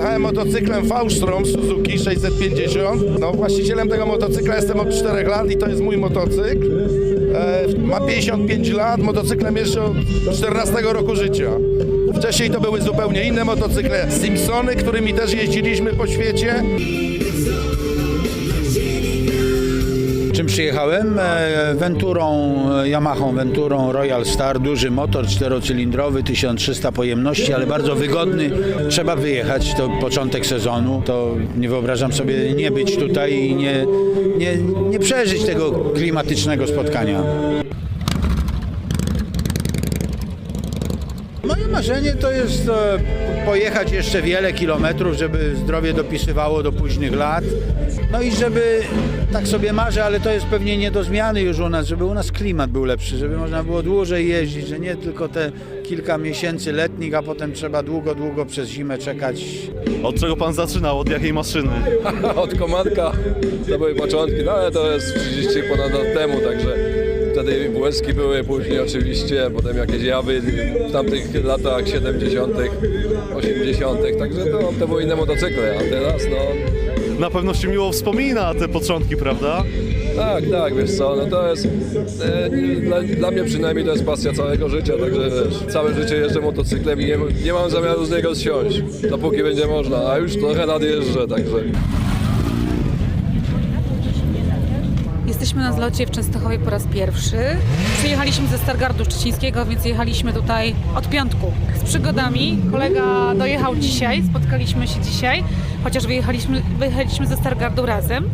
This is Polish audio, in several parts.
Przyjechałem motocyklem V-Strom Suzuki 650. No właścicielem tego motocykla jestem od 4 lat i to jest mój motocykl. E, ma 55 lat, motocyklem jeszcze od 14 roku życia. Wcześniej to były zupełnie inne motocykle, Simpsony, którymi też jeździliśmy po świecie. Przyjechałem? E, Venturą, e, Yamahą Venturą Royal Star, duży motor czterocylindrowy, 1300 pojemności, ale bardzo wygodny. Trzeba wyjechać, to początek sezonu, to nie wyobrażam sobie nie być tutaj i nie, nie, nie przeżyć tego klimatycznego spotkania. Moje marzenie to jest e, pojechać jeszcze wiele kilometrów, żeby zdrowie dopisywało do późnych lat. No i żeby, tak sobie marzę, ale to jest pewnie nie do zmiany już u nas, żeby u nas klimat był lepszy, żeby można było dłużej jeździć, że nie tylko te kilka miesięcy letnich, a potem trzeba długo, długo przez zimę czekać. Od czego pan zaczynał? Od jakiej maszyny? Od komanka to były początki, no ale to jest 30 ponad lat temu, także wtedy błęski były, później oczywiście, potem jakieś jawy w tamtych latach 70., 80., także to, to były inne motocykle, a teraz no Na pewno się miło wspomina te początki, prawda? tak, tak, wiesz co, no to jest, e, dla, dla mnie przynajmniej to jest pasja całego życia, także wiesz, całe życie jeżdżę motocyklem i nie, nie mam zamiaru z niego zsiąść, dopóki będzie można, a już trochę lat jeżdżę, także... Jesteśmy na zlocie w Częstochowie po raz pierwszy. Przyjechaliśmy ze Stargardu Szczecińskiego, więc jechaliśmy tutaj od piątku z przygodami. Kolega dojechał dzisiaj, spotkaliśmy się dzisiaj, chociaż wyjechaliśmy, wyjechaliśmy ze Stargardu razem.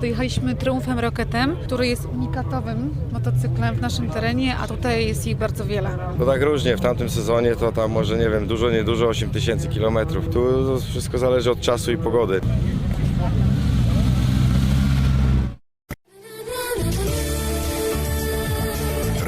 Dojechaliśmy Triumfem Rocketem, który jest unikatowym motocyklem w naszym terenie, a tutaj jest ich bardzo wiele. To tak różnie, w tamtym sezonie to tam może nie wiem, dużo, niedużo, 8 tysięcy kilometrów. Tu wszystko zależy od czasu i pogody.